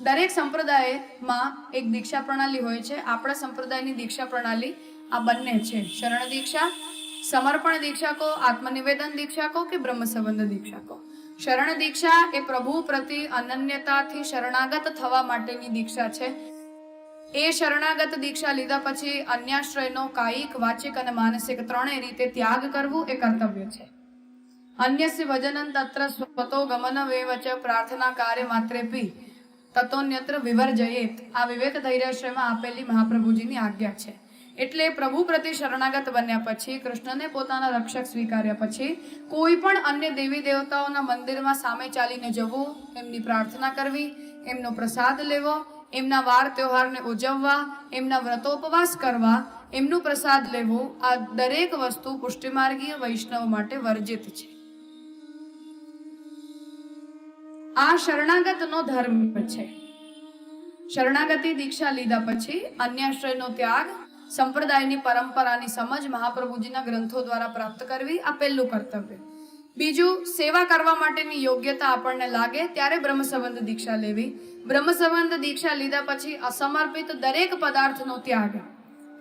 દરેક સંપ્રદાયમાં એક દીક્ષા પ્રણાલી હોય છે. આપણા સંપ્રદાયની દીક્ષા પ્રણાલી આ બંને છે. શરણ દીક્ષા, સમર્પણ દીક્ષા કહો, આત્મનિવેદન દીક્ષા કહો કે બ્રહ્મ સંબંધ દીક્ષા કહો. શરણ દીક્ષા એ પ્રભુ પ્રતિ અનન્યતાથી શરણાગત થવા માટેની દીક્ષા છે. એ શરણાગત દીક્ષા લીધા પછી અન્યાશ્રયનો કાયિક, વાચિક અને માનસિક ત્રણેય રીતે ત્યાગ કરવું એ કર્તવ્ય છે. અન્યસ્ય ભજનં તત્ર સ્વતો ગમન વેવચ પ્રાર્થના કાર્ય માત્રે પી. તતોન્યત્ર વિવર્જયેત. આ વિવેક ધૈર્યશ્રયમાં આપેલી મહાપ્રભુજીની આજ્ઞા છે. એટલે પ્રભુ પ્રતિ શરણાગત બન્યા પછી, કૃષ્ણને પોતાના રક્ષક સ્વીકાર્યા પછી, કોઈ પણ અન્ય દેવી દેવતાઓના મંદિરમાં સામે ચાલીને જવું, એમની પ્રાર્થના કરવી, એમનો પ્રસાદ લેવો એમના વાર તહેવારને ઉજવવા, એમના વ્રતોપવાસ કરવા, એમનું પ્રસાદ લેવું, આ દરેક વસ્તુ પુષ્ટિમાર્ગીય વૈષ્ણવ માટે વર્જિત છે. આ શરણાગતનો ધર્મ છે. શરણાગતિ દીક્ષા લીધા પછી અન્યાશ્રયનો ત્યાગ, સંપ્રદાયની પરંપરાની સમજ મહાપ્રભુજીના ગ્રંથો દ્વારા પ્રાપ્ત કરવી આ પહેલું કર્તવ્ય. બીજું, સેવા કરવા માટેની યોગ્યતા આપણને લાગે, ત્યારે બ્રહ્મ સંબંધ દીક્ષા લેવી. બ્રહ્મ સંબંધ દીક્ષા લીધા પછી અસમર્પિત દરેક પદાર્થનો ત્યાગ.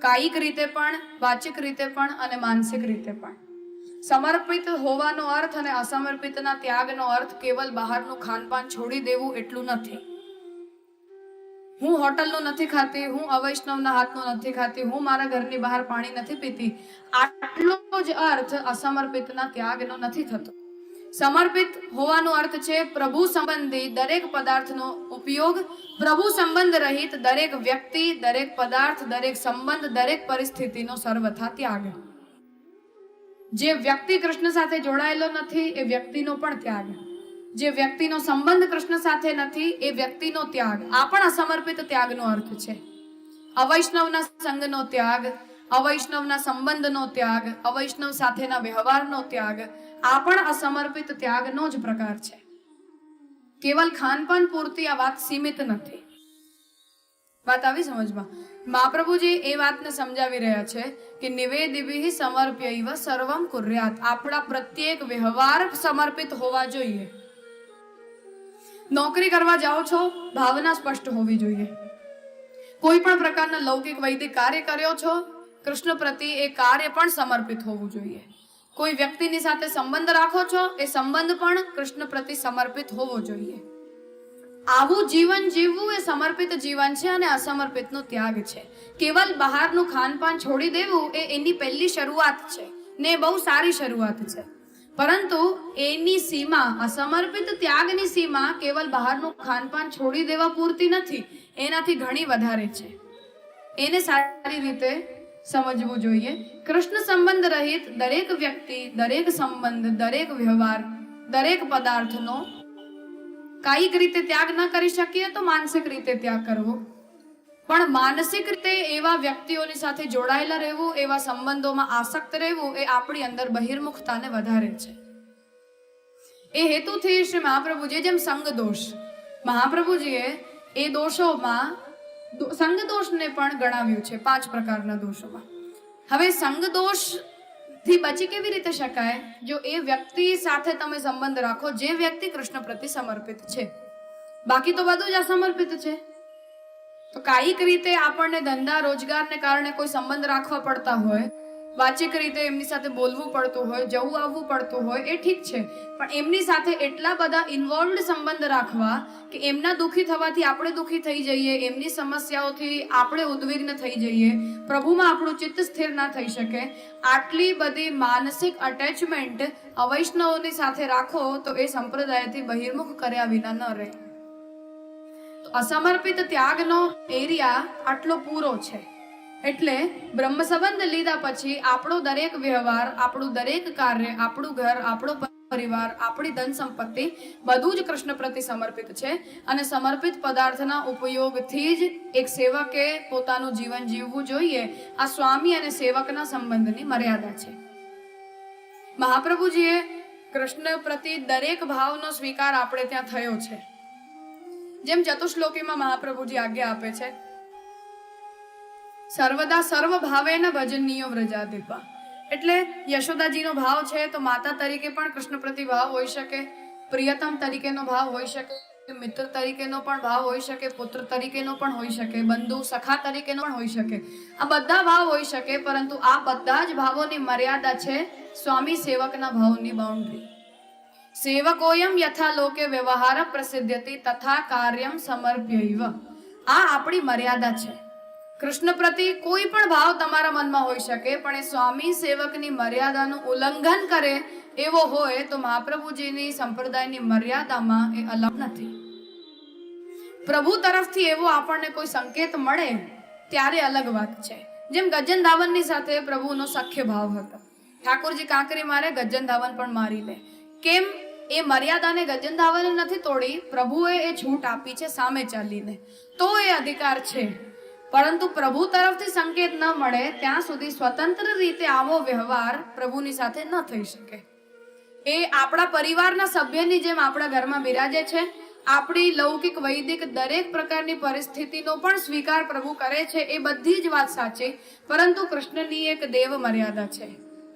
કાયિક રીતે પણ, વાચિક રીતે પણ અને માનસિક રીતે પણ. સમર્પિત હોવાનો અર્થ અને અસમર્પિતના ત્યાગનો અર્થ કેવલ બહારનું ખાનપાન છોડી દેવું એટલું નથી. હું હોટલનું નથી ખાતી, હું અવૈષ્ણવના હાથનું નથી ખાતી, હું મારા ઘરની બહાર પાણી નથી પીતી. આટલો જ અર્થ અસમર્પિતના ત્યાગનો નથી થતો. સમર્પિત હોવાનો અર્થ છે પ્રભુ સંબંધી દરેક પદાર્થનો ઉપયોગ. પ્રભુ સંબંધ રહિત દરેક વ્યક્તિ, દરેક પદાર્થ, દરેક સંબંધ, દરેક પરિસ્થિતિનો સર્વથા ત્યાગ. જે વ્યક્તિ કૃષ્ણ સાથે જોડાયેલો નથી, એ વ્યક્તિનો પણ ત્યાગ. જે વ્યક્તિનો સંબંધ કૃષ્ણ સાથે નથી, એ વ્યક્તિનો ત્યાગ. આ પણ અસમર્પિત ત્યાગનો અર્થ છે. અવૈષ્ણવના સંગનો ત્યાગ અવૈષ્ણવના સંબંધનો ત્યાગ, અવૈષ્ણવ સાથેના વ્યવહારનો ત્યાગ, આ પણ અસમર્પિત ત્યાગનો જ પ્રકાર છે. કેવલ ખાનપાન પૂરતી આ વાત સીમિત નથી. વાત આવી સમજમાં? મહાપ્રભુજી એ વાતને સમજાવી રહ્યા છે કે નિવેદિભિ સમર્પ્યૈવ સર્વમ કુર્યાત. આપણા પ્રત્યેક વ્યવહાર સમર્પિત હોવા જોઈએ. નોકરી કરવા જાઓ છો, ભાવના સ્પષ્ટ હોવી જોઈએ. કોઈ પણ પ્રકારના લૌકિક વૈદિક કાર્ય કર્યો છો કૃષ્ણ પ્રતિ એ કાર્ય પણ સમર્પિત હોવું જોઈએ. કોઈ વ્યક્તિની સાથે સંબંધ રાખો છો, એ સંબંધ પણ કૃષ્ણ પ્રતિ સમર્પિત હોવો જોઈએ. આવું જીવન જીવવું એ સમર્પિત જીવન છે અને અસમર્પિતનો ત્યાગ છે. કેવલ બહારનું ખાનપાન છોડી દેવું એ એની પહેલી શરૂઆત છે ને બહુ સારી શરૂઆત છે. પરંતુ એની સીમા, અસમર્પિત ત્યાગની સીમા કેવલ બહારનું ખાનપાન છોડી દેવા પૂરતી નથી, એનાથી ઘણી વધારે છે. એને સારી રીતે સમજવું જોઈએ. કૃષ્ણ સંબંધ રહિત દરેક વ્યક્તિ, દરેક સંબંધ, દરેક વ્યવહાર, દરેક પદાર્થનો કાયિક રીતે ત્યાગ ન કરી શકીએ તો માનસિક રીતે ત્યાગ કરવો. પણ માનસિક રીતે એવા વ્યક્તિઓની સાથે જોડાયેલા રહેવું, એવા સંબંધોમાં આસક્ત રહેવું એ આપણી અંદર બહિર્મુખતાને વધારે છે. એ હેતુથી શ્રી મહાપ્રભુજીએ જેમ સંગ દોષ મહાપ્રભુજીએ એ દોષોમાં સંગ દોષને પણ ગણાવ્યું છે પાંચ પ્રકારના દોષોમાં. હવે સંગ દોષથી બચી કેવી રીતે શકાય? જો એ વ્યક્તિ સાથે તમે સંબંધ રાખો, જે વ્યક્તિ કૃષ્ણ પ્રતિ સમર્પિત છે. બાકી તો બધું જ અસમર્પિત છે. તો કાયિક રીતે આપણને ધંધા રોજગારને કારણે કોઈ સંબંધ રાખવા પડતા હોય વાચિક રીતે એમની સાથે બોલવું પડતું હોય, જવું આવવું પડતું હોય, એ ઠીક છે. પણ એમની સાથે એટલા બધા ઇન્વોલ્વડ સંબંધ રાખવા કે એમના દુઃખી થવાથી આપણે દુઃખી થઈ જઈએ, એમની સમસ્યાઓથી આપણે ઉદ્વિગ્ન થઈ જઈએ, પ્રભુમાં આપણું ચિત્ત સ્થિર ના થઈ શકે. આટલી બધી માનસિક અટેચમેન્ટ અવૈષ્ણવોની સાથે રાખો તો એ સંપ્રદાયથી બહિર્મુખ કર્યા વિના ન રહે. અસમર્પિત ત્યાગનો એરિયા આટલો પૂરો છે. એટલે બ્રહ્મ સંબંધ લીધા પછી આપણો દરેક વ્યવહાર, આપણું દરેક કાર્ય, આપણું ઘર, આપણો પરિવાર, આપણી ધન સંપત્તિ બધું જ કૃષ્ણ પ્રતિ સમર્પિત છે. અને સમર્પિત પદાર્થના ઉપયોગથી જ એક સેવકે પોતાનું જીવન જીવવું જોઈએ. આ સ્વામી અને સેવકના સંબંધની મર્યાદા છે. મહાપ્રભુજીએ કૃષ્ણ પ્રતિ દરેક ભાવનો સ્વીકાર આપણે ત્યાં થયો છે. જેમ ચતુશ્લોકીમાં મહાપ્રભુજી આજ્ઞા આપે છે સર્વદા સર્વ ભાવેન ભજનીય વ્રજાદીપા. એટલે યશોદાજીનો ભાવ છે તો માતા તરીકે પણ કૃષ્ણ પ્રતિ ભાવ હોઈ શકે, પ્રિયતમ તરીકેનો ભાવ હોઈ શકે, મિત્ર તરીકેનો પણ ભાવ હોઈ શકે, પુત્ર તરીકેનો પણ હોઈ શકે, બંધુ સખા તરીકેનો પણ હોઈ શકે. આ બધા ભાવ હોઈ શકે, પરંતુ આ બધા જ ભાવોની મર્યાદા છે સ્વામી સેવકના ભાવની બાઉન્ડ્રી સેવકોયમ યથા લોકે વ્યવહાર પ્રસિદ્ધ્યતિ તથા કાર્યમ સમર્પ્યૈવ. આ આપણી મર્યાદા છે. કૃષ્ણ પ્રતિ કોઈ પણ ભાવ તમારા મનમાં હોઈ શકે, પણ એ સ્વામી સેવકની મર્યાદાનું ઉલ્લંઘન કરે એવો હોય તો મહાપ્રભુજીની સંપ્રદાયની મર્યાદામાં એ અલગ નથી. પ્રભુ તરફથી એવો આપણને કોઈ સંકેત મળે, ત્યારે અલગ વાત છે. જેમ ગજન ધાવનની સાથે પ્રભુનો સખ્ય ભાવ હતો. ઠાકોરજી કાંકરી મારે ગજન ધાવન પણ મારી લે. કેમ? એ મર્યાદાને ગજન ધાવને નથી તોડી, પ્રભુએ એ છૂટ આપી છે સામે ચાલીને. તો એ અધિકાર છે. પરંતુ પ્રભુ તરફથી સંકેત ન મળે, ત્યાં સુધી સ્વતંત્ર રીતે આવો વ્યવહાર પ્રભુની સાથે ન થઈ શકે. એ આપણા પરિવારના સભ્યની જેમ આપણા ઘરમાં બિરાજે છે. આપણી લૌકિક, વૈદિક દરેક પ્રકારની પરિસ્થિતિનો પણ સ્વીકાર પ્રભુ કરે છે, એ બધી જ વાત સાચી. પરંતુ કૃષ્ણની એક દેવ મર્યાદા છે.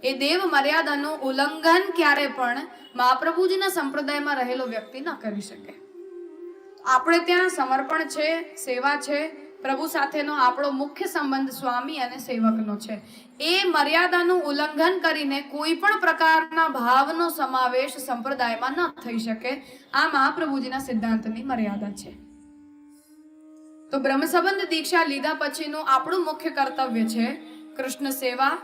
એ દેવ મર્યાદાનું ઉલ્લંઘન ક્યારે પણ મહાપ્રભુજીના સંપ્રદાયમાં રહેલો વ્યક્તિ ન કરી શકે. આપણે ત્યાં સમર્પણ છે, સેવા છે પ્રભુ સાથેનો આપણો મુખ્ય સંબંધ સ્વામી અને સેવકનો છે. એ મર્યાદાનું ઉલ્લંઘન કરીને કોઈ પણ પ્રકારના ભાવનો સમાવેશ સંપ્રદાયમાં ન થઈ શકે. આ મહાપ્રભુજીના સિદ્ધાંતની મર્યાદા છે. તો બ્રહ્મસંબંધ દીક્ષા લીધા પછીનું આપણું મુખ્ય કર્તવ્ય છે કૃષ્ણ સેવા.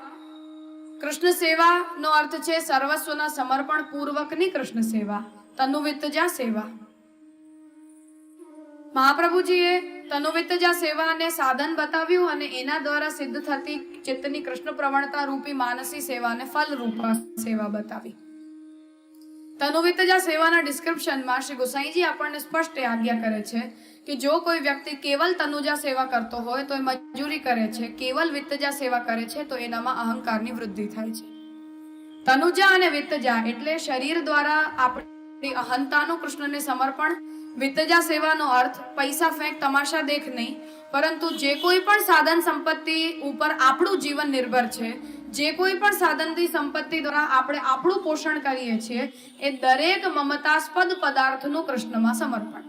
કૃષ્ણ સેવાનો અર્થ છે સર્વસ્વના સમર્પણ પૂર્વકની કૃષ્ણ સેવા તનુવિત્તજા સેવા. મહાપ્રભુજીએ તનુવિત્તજા સેવાને સાધન બતાવ્યું અને એના દ્વારા સિદ્ધ થતી ચિત્તની કૃષ્ણ પ્રવણતા રૂપી માનસી સેવાને ફલ રૂપ સેવા બતાવી. તનુવિત્તજા સેવાના ડિસ્ક્રિપ્શનમાં શ્રી ગોસાઈજી આપણને સ્પષ્ટ આજ્ઞા કરે છે કે જો કોઈ વ્યક્તિ કેવલ તનુજા સેવા કરતો હોય તો એ મજૂરી કરે છે, કેવલ વિત્તજા સેવા કરે છે તો એનામાં અહંકારની વૃદ્ધિ થાય છે. તનુજા અને વિત્તજા એટલે શરીર દ્વારા આપણી અહંતાનું કૃષ્ણને સમર્પણ વિત્તજા સેવાનો અર્થ, પૈસા ફેંક, તમાશા દેખ નહીં. પરંતુ જે કોઈ પણ સાધન સંપત્તિ ઉપર આપણું જીવન નિર્ભર છે, જે કોઈ પણ સાધનથી સંપત્તિ દ્વારા આપણે આપણું પોષણ કરીએ છીએ, એ દરેક મમતાસ્પદ પદાર્થનું કૃષ્ણમાં સમર્પણ.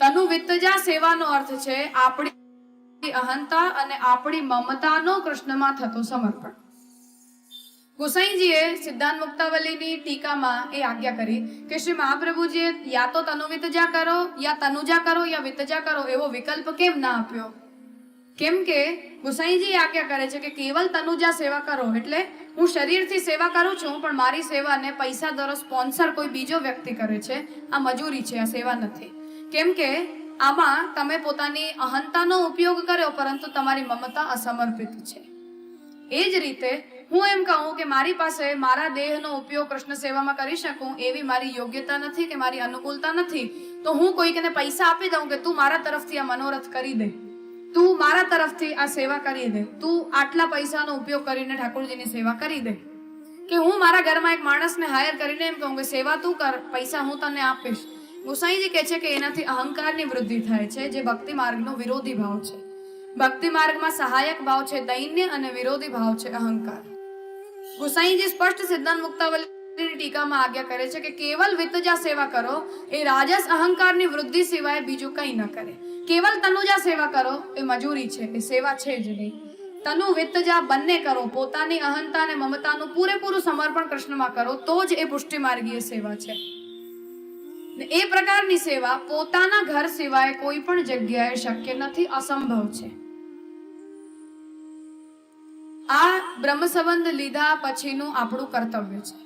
તનુ વિત્તજા સેવાનો અર્થ છે, આપણી અહંતા અને આપણી મમતાનો કૃષ્ણમાં થતો સમર્પણ. ગુસાઈજીએ સિદ્ધાંત મુક્તાવલીની ટીકામાં એ આજ્ઞા કરી કે શ્રી મહાપ્રભુજીએ યા તો તનુ વિતજા કરો, યા તનુજા કરો, યા વિતજા કરો એવો વિકલ્પ કેમ ના આપ્યો? કેમ કે ગુસાઈજી આજ્ઞા કરે છે કે કેવલ તનુજા સેવા કરો એટલે હું શરીરથી સેવા કરું છું, પણ મારી સેવાને પૈસા દ્વારા સ્પોન્સર કોઈ બીજો વ્યક્તિ કરે છે, આ મજૂરી છે, આ સેવા નથી. કેમ કે આમાં તમે પોતાની અહંતાનો ઉપયોગ કર્યો, પરંતુ તમારી મમતા અસમર્પિત છે. એ જ રીતે હું એમ કહું કે મારી પાસે મારા દેહનો ઉપયોગ કૃષ્ણ સેવામાં કરી શકું એવી મારી યોગ્યતા નથી કે મારી અનુકૂળતા નથી, તો હું કોઈકને પૈસા આપી દઉં કે તું મારા તરફથી આ મનોરથ કરી દે. તું મારા તરફથી આ સેવા કરી દે. તું આટલા પૈસાનો ઉપયોગ કરીને ઠાકોરજીની સેવા કરી દે. કે હું મારા ઘરમાં એક માણસને હાયર કરીને એમ કહું કે સેવા તું કર, પૈસા હું તને આપીશ. ગુસાઈજી કહે છે કે એનાથી અહંકારની વૃદ્ધિ થાય છે, જે ભક્તિ માર્ગનો વિરોધી ભાવ છે. ભક્તિ માર્ગમાં સહાયક ભાવ છે દૈન્ય અને વિરોધી ભાવ છે અહંકાર. ગુસાઈજી સ્પષ્ટ સિદ્ધાંત મુક્તાવલીની ટીકામાં આજ્ઞા કરે છે કે કેવલ વિતજા સેવા કરો, એ રાજસ અહંકારની વૃદ્ધિ સિવાય બીજું કંઈ ન કરે. કેવલ તનુજા સેવા કરો, એ મજૂરી છે, એ સેવા છે જ નહીં. તનુ વિત્તજા બંને કરો, પોતાની અહંતા અને મમતાનું પૂરેપૂરું સમર્પણ કૃષ્ણમાં કરો, તો જ એ પુષ્ટિ માર્ગીય સેવા છે. એ પ્રકારની સેવા પોતાના ઘર સિવાય કોઈ પણ જગ્યાએ શક્ય નથી, અસંભવ છે. આ બ્રહ્મ સંબંધ લીધા પછીનું આપણું કર્તવ્ય છે.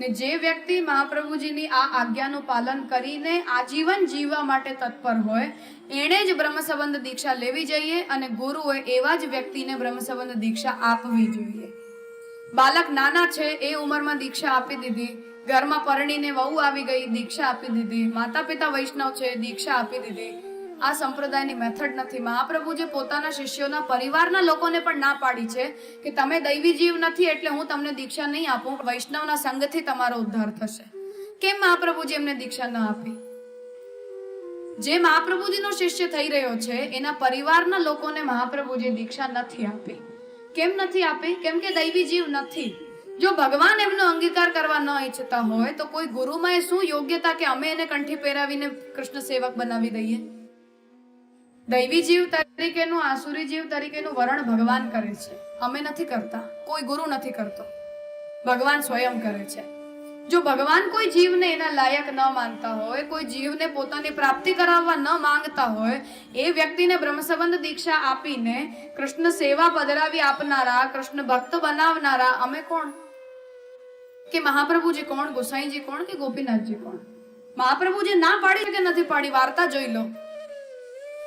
ને જે વ્યક્તિ મહાપ્રભુજીની આ આજ્ઞાનું પાલન કરીને આજીવન જીવવા માટે તત્પર હોય, એણે જ બ્રહ્મ દીક્ષા લેવી જોઈએ અને ગુરુએ એવા જ વ્યક્તિને બ્રહ્મ દીક્ષા આપવી જોઈએ. બાલક નાના છે, એ ઉંમરમાં દીક્ષા આપી દીધી, ઘરમાં પરણીને વહુ આવી ગઈ, દીક્ષા આપી દીધી માતા પિતા વૈષ્ણવ છે, દીક્ષા આપી દીધી આ સંપ્રદાયની મેથડ નથી. મહાપ્રભુજે પોતાના શિષ્યોના પરિવારના લોકોને પણ ના પાડી છે કે તમે દૈવી જીવ નથી એટલે હું તમને દીક્ષા નહીં આપું. વૈષ્ણવના સંગથી તમારો ઉદ્ધાર થશે. કેમ મહાપ્રભુજી એમને દીક્ષા ન આપી? જે મહાપ્રભુજીનો શિષ્ય થઈ રહ્યો છે, એના પરિવારના લોકોને મહાપ્રભુજી દીક્ષા નથી આપી. કેમ નથી આપી? કેમ કે દૈવી જીવ નથી. જો ભગવાન એમનો અંગીકાર કરવા ન ઈચ્છતા હોય, તો કોઈ ગુરુમાં એ શું યોગ્યતા કે અમે એને કંઠી પહેરાવીને કૃષ્ણ સેવક બનાવી દઈએ? દૈવી જીવ તરીકેનું આસુરી જીવ તરીકેનું વરણ ભગવાન કરે છે. અમે નથી કરતા. કોઈ ગુરુ નથી કરતો. ભગવાન સ્વયં કરે છે. જો ભગવાન કોઈ જીવને એના લાયક ન માનતા હોય, કોઈ જીવને પોતાની પ્રાપ્તિ કરાવવા ન માંગતા હોય, એ વ્યક્તિને બ્રહ્મસંબંધ દીક્ષા આપીને કૃષ્ણ સેવા પધરાવી આપનારા, કૃષ્ણ ભક્ત બનાવનારા, અમે કોણ? કે મહાપ્રભુજી કોણ? ગોસાઈજી કોણ? કે ગોપીનાથજી કોણ? મહાપ્રભુજી ના પાડી કે નથી પાડી? વાર્તા જોઈ લો.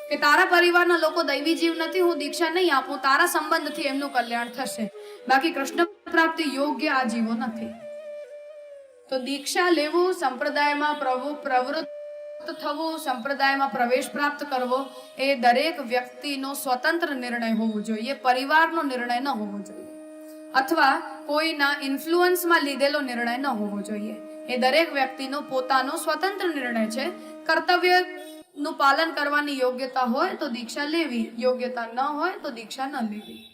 કે તારા પરિવારના લોકો દૈવી જીવ નથી, હું દીક્ષા નહીં આપું, તારા સંબંધથી એમનું કલ્યાણ થશે. બાકી કૃષ્ણ પ્રાપ્તિ યોગ્ય આ જીવો નથી. તો દીક્ષા લેવું, સંપ્રદાયમાં પ્રભુ પ્રવૃત્ત થવું, સંપ્રદાયમાં પ્રવેશ પ્રાપ્ત કરવો, એ દરેક વ્યક્તિનો સ્વતંત્ર નિર્ણય હોવો જોઈએ, પરિવારનો નિર્ણય ન હોવો જોઈએ. અથવા કોઈના ઇન્ફ્લુઅન્સમાં લીધેલો નિર્ણય ન હોવો જોઈએ. એ દરેક વ્યક્તિનો પોતાનો સ્વતંત્ર નિર્ણય છે કર્તવ્યનું પાલન કરવાની યોગ્યતા હોય તો દીક્ષા લેવી, યોગ્યતા ન હોય તો દીક્ષા ન લેવી.